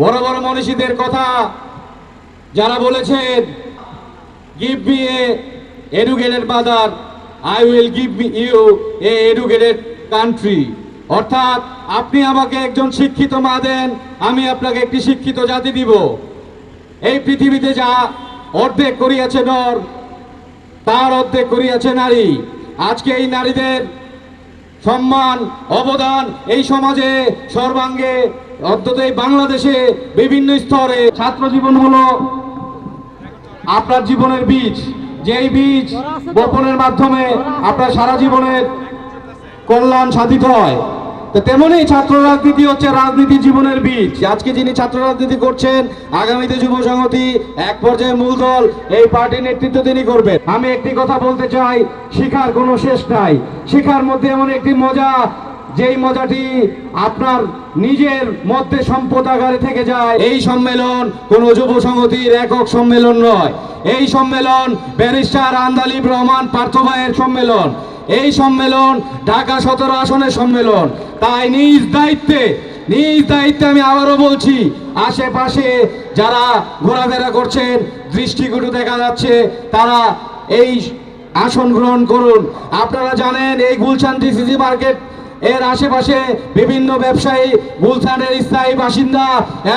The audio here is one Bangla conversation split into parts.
বড় বড় মনীষীদের কথা যারা বলেছেন give me a educated mother I will give me you a educated country অর্থাৎ আপনি আমাকে একজন শিক্ষিত মা দেন, আমি আপনাকে একটি শিক্ষিত জাতি দিব। এই পৃথিবীতে যা অর্ধেক করিয়াছে নর, তার অর্ধেক করিয়াছে নারী। আজকে এই নারীদের সম্মান, অবদান এই সমাজে সর্বাঙ্গে, অন্তত এই বাংলাদেশে বিভিন্ন স্তরে। ছাত্র জীবন হলো আপনার জীবনের বীজ। যেই বীজ বপনের মাধ্যমে আপনার সারা জীবনের কল্যাণ সাধিত হয়। তো তেমনি ছাত্র রাজনীতি হচ্ছে রাজনীতি জীবনের বীজ। আজকে যিনি ছাত্র রাজনীতি করছেন, আগামীতে যুব সংহতি এক পর্যায়ে মূল দল, এই পার্টির নেতৃত্ব তিনি করবেন। আমি একটি কথা বলতে চাই, শিখার কোনো শেষ নাই। শিখার মধ্যে এমন একটি মজা যেই মজাটি আপনার নিজের মধ্যে সম্পদ আকারে থেকে যায়, এই সম্মেলন কোনো যুব সংহতির একক সম্মেলন নয়। এই সম্মেলন ব্যারিস্টার আন্দালিব রহমান পার্থ ভাইয়ের সম্মেলন। এই সম্মেলন ঢাকা সতেরো আসনের সম্মেলন। তাই নিজ দায়িত্বে নিজ দায়িত্বে আমি আবারও বলছি, আশেপাশে যারা ঘোরাফেরা করছেন, দৃষ্টিকটু দেখা যাচ্ছে, তারা এই আসন গ্রহণ করুন। আপনারা জানেন এই গুলশান ডিসিসি মার্কেট এর আশেপাশে বিভিন্ন ব্যবসায়ী, গুলশানের স্থায়ী বাসিন্দা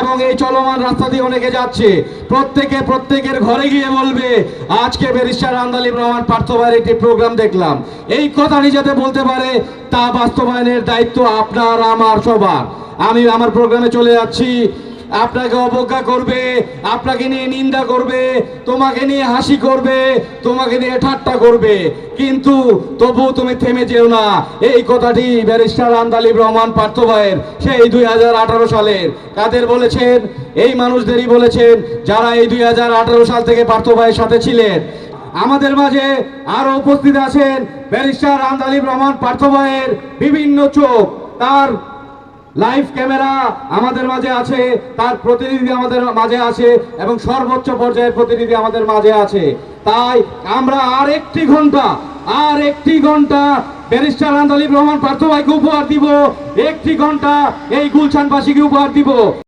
এবং এই চলমান রাস্তা দিয়ে অনেকে যাচ্ছে। প্রত্যেকে প্রত্যেকের ঘরে গিয়ে বলবে, আজকে ব্যারিস্টার আন্দালিম রহমান পার্থবার একটি প্রোগ্রাম দেখলাম। এই কথা যাতে বলতে পারে, তা বাস্তবায়নের দায়িত্ব আপনার, আমার, সবার। আমি আমার প্রোগ্রামে চলে যাচ্ছি। আপনাকে অবজ্ঞা করবে, আপনাকে নিয়ে নিন্দা করবে, তোমাকে নিয়ে হাসি করবে, তোমাকে নিয়ে ঠাট্টা করবে। কিন্তু তবু তুমি থেমে যেও না। এই কথাটি ব্যারিস্টার আন্দালিব রহমান পার্থ ভাইয়ের, সেই দুই হাজার আঠারো সালের। কাদের বলেছেন? এই মানুষদেরই বলেছেন, যারা এই দুই হাজার আঠারো সাল থেকে পার্থ ভাইয়ের সাথে ছিলেন। আমাদের মাঝে আরও উপস্থিত আছেন ব্যারিস্টার আন্দালিব রহমান পার্থ ভাইয়ের বিভিন্ন চোখ। তার লাইভ ক্যামেরা আমাদের মাঝে আছে, তার প্রতিনিধি আমাদের মাঝে আছে এবং সর্বোচ্চ পর্যায়ের প্রতিনিধি আমাদের মাঝে আছে। তাই আমরা আর একটি ঘণ্টা আর একটি ঘণ্টা ব্যারিস্টার আন্দালিব রহমান পার্থ ভাইকে উপহার দিব। একটি ঘণ্টা এই গুলশানবাসীকে উপহার দিব।